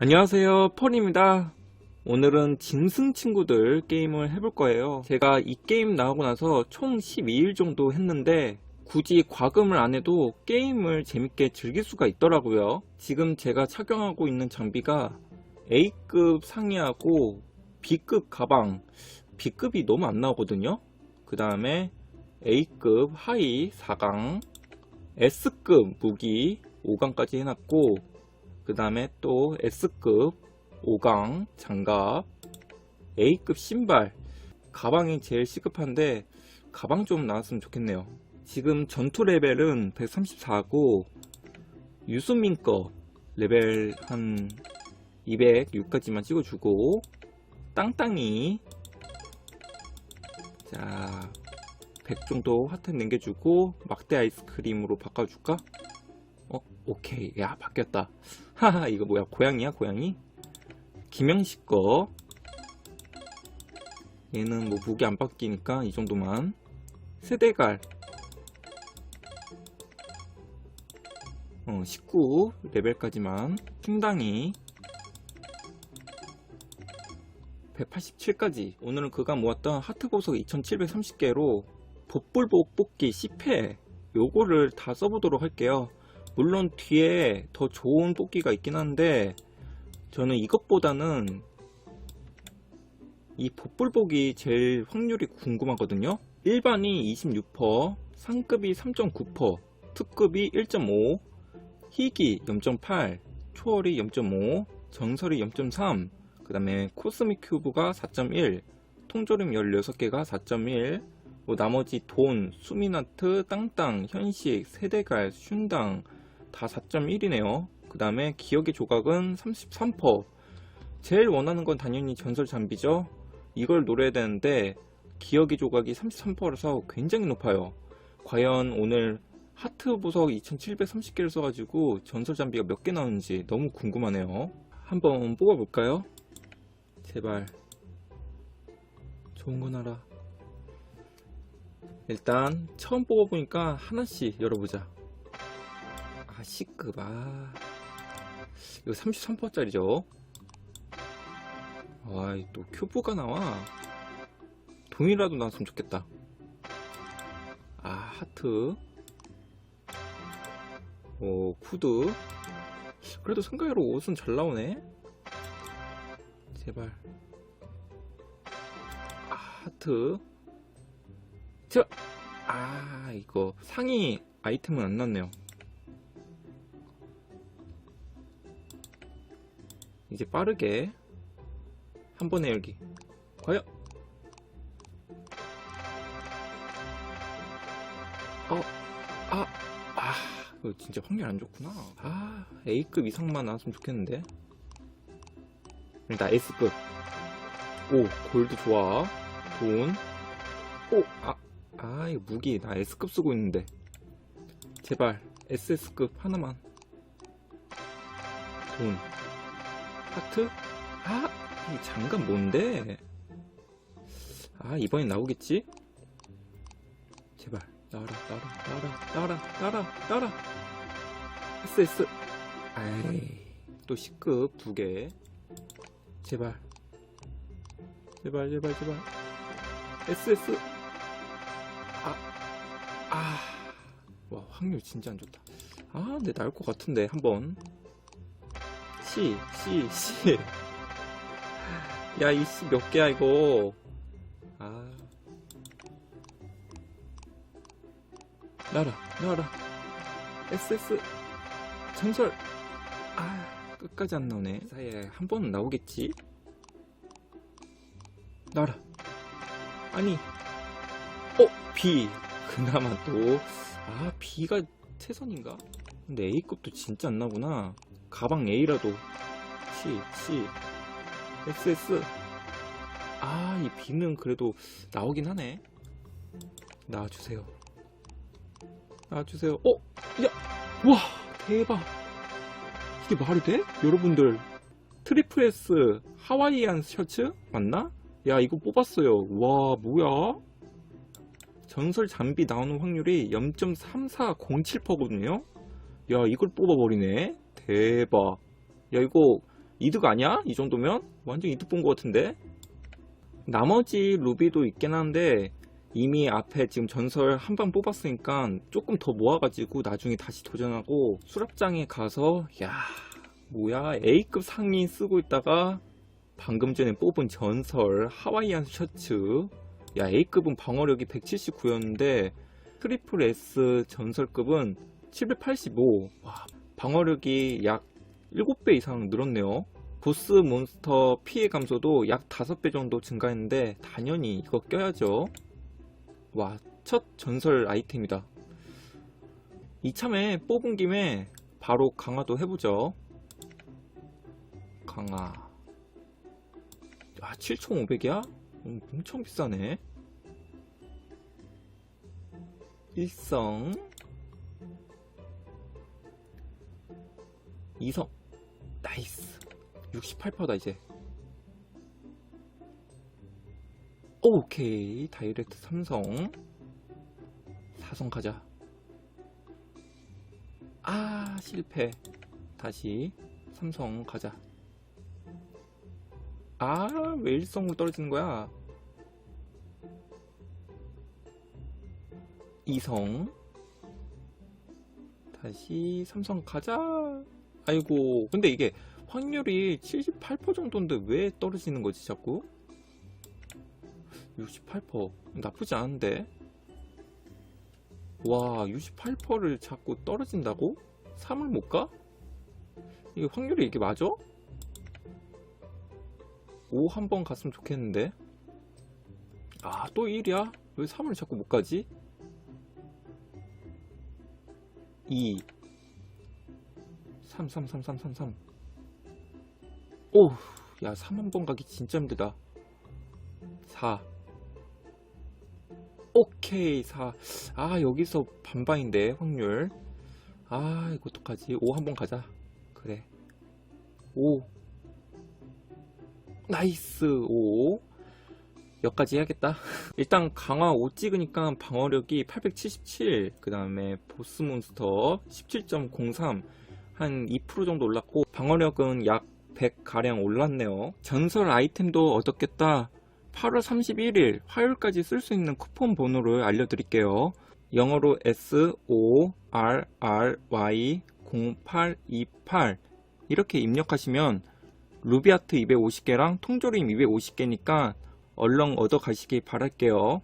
안녕하세요. 펄입니다. 오늘은 짐승 친구들 게임을 해볼 거예요. 제가 이 게임 나오고 나서 총 12일 정도 했는데 굳이 과금을 안 해도 게임을 재밌게 즐길 수가 있더라고요. 지금 제가 착용하고 있는 장비가 A급 상의하고 B급 가방. B급이 너무 안 나오거든요. 그 다음에 A급 하이 4강 S급 무기 5강까지 해놨고 그 다음에 또 S급 5강 장갑 A급 신발. 가방이 제일 시급한데 가방 좀 나왔으면 좋겠네요. 지금 전투 레벨은 134고 유수민 거 레벨 한 206까지만 찍어주고 땅땅이. 자 100 정도 하트 남겨주고 막대 아이스크림으로 바꿔줄까? 어 오케이. 야 바뀌었다. 하하 이거 뭐야? 고양이야 고양이? 김영식 거. 얘는 뭐 무게 안 바뀌니까 이 정도만. 세대갈. 어, 19 레벨까지만. 충당이. 187까지. 오늘은 그간 모았던 하트 보석 2730개로 복불복 뽑기 10회 요거를 다 써보도록 할게요 물론 뒤에 더 좋은 뽑기가 있긴 한데 저는 이것보다는 이 복불복이 제일 확률이 궁금하거든요. 일반이 26%, 상급이 3.9%, 특급이 1.5, 희귀 0.8, 초월이 0.5, 정설이 0.3, 그 다음에 코스믹 큐브가 4.1, 통조림 16개가 4.1, 뭐 나머지 돈, 수미나트, 땅땅, 현식, 세대갈, 슌당 다 4.1이네요. 그 다음에 기억의 조각은 33%. 제일 원하는 건 당연히 전설 장비죠. 이걸 노려야 되는데 기억의 조각이 33%라서 굉장히 높아요. 과연 오늘 하트 보석 2730개를 써가지고 전설 장비가 몇 개 나오는지 너무 궁금하네요. 한번 뽑아볼까요? 제발 좋은 거 나라. 일단 처음 뽑아보니까 하나씩 열어보자. 아 C급 아. 이거 33%짜리죠? 아이 또 큐브가 나와. 돈이라도 나왔으면 좋겠다. 아 하트. 오 푸드 그래도 생각으로 옷은 잘 나오네. 제발. 아 하트. 제발. 아 이거 상위 아이템은 안 났네요 이제 빠르게 한 번에 열기 과연 어, 아, 아, 이거 진짜 확률 안 좋구나. 아, A급 이상만 나왔으면 좋겠는데. 일단 S급. 오, 골드 좋아. 돈. 오, 아, 아, 이거 무기. 나 S급 쓰고 있는데. 제발, SS급 하나만. 돈. 하트? 아, 이 장갑 뭔데? 아, 이번엔 나오겠지? 제발, 나와라, 나와라, 나와라, 나와라, 나와라, 나와라. SS. 아이, 또 C급 두 개. 제발. 제발, 제발, 제발. SS. 아, 아. 와, 확률 진짜 안 좋다. 아, 근데 나올 것 같은데, 한번. C, C, C. 야, 이 C 몇 개야, 이거. 아. 나라, 나라. SS. 전설. 아, 끝까지 안 나오네. 사이에 한 번은 나오겠지? 나라. 아니. 어, B. 그나마 또. 아, B가 최선인가? 근데 A급도 진짜 안 나구나. 가방 A라도 C, C, SS 아, 이 B는 그래도 나오긴 하네 나와주세요 나와주세요 어? 야! 와! 대박 이게 말이 돼? 여러분들 트리플 S 하와이안 셔츠 맞나? 야 이거 뽑았어요 와 뭐야? 전설 장비 나오는 확률이 0.3407%거든요 야 이걸 뽑아버리네 대박 야 이거 이득 아니야? 이 정도면? 완전 이득 본 것 같은데? 나머지 루비도 있긴 한데 이미 앞에 지금 전설 한 방 뽑았으니까 조금 더 모아가지고 나중에 다시 도전하고 수납장에 가서 야 뭐야 A급 상의 쓰고 있다가 방금 전에 뽑은 전설 하와이안 셔츠 야 A급은 방어력이 179였는데 트리플 S 전설급은 785 와, 방어력이 약 7배 이상 늘었네요 보스 몬스터 피해 감소도 약 5배 정도 증가했는데 당연히 이거 껴야죠 와, 첫 전설 아이템이다. 이참에 뽑은 김에 바로 강화도 해보죠. 강화. 아, 7,500이야? 음, 엄청 비싸네. 일성. 이성. 나이스. 68%다, 이제. 오케이. 다이렉트 삼성. 사성 가자. 아 실패. 다시 삼성 가자. 아왜 일성으로 떨어지는 거야? 이성. 다시 삼성 가자 아이고 근데 이게 확률이 78% 정도인데 왜 떨어지는 거지 자꾸 68% 나쁘지 않은데 와 68%를 자꾸 떨어진다고? 3을 못 가? 이게 확률이 이게 맞아? 5 한 번 갔으면 좋겠는데 아 또 1이야? 왜 3을 자꾸 못 가지? 2 3 3 3 3 3 3 오우 야 3 한 번 가기 진짜 힘들다 4 오케이 4. 아 여기서 반반인데 확률. 아 이거 어떡하지? 5 한 번 가자. 그래. 5. 나이스 5. 여기까지 해야겠다. 일단 강화 5 찍으니까 방어력이 877. 그 다음에 보스 몬스터 17.03. 한 2% 정도 올랐고 방어력은 약 100가량 올랐네요. 전설 아이템도 얻었겠다. 8월 31일 화요일까지 쓸 수 있는 쿠폰 번호를 알려드릴게요. 영어로 S O R R Y 0828 이렇게 입력하시면 루비아트 250개랑 통조림 250개니까 얼렁 얻어 가시기 바랄게요.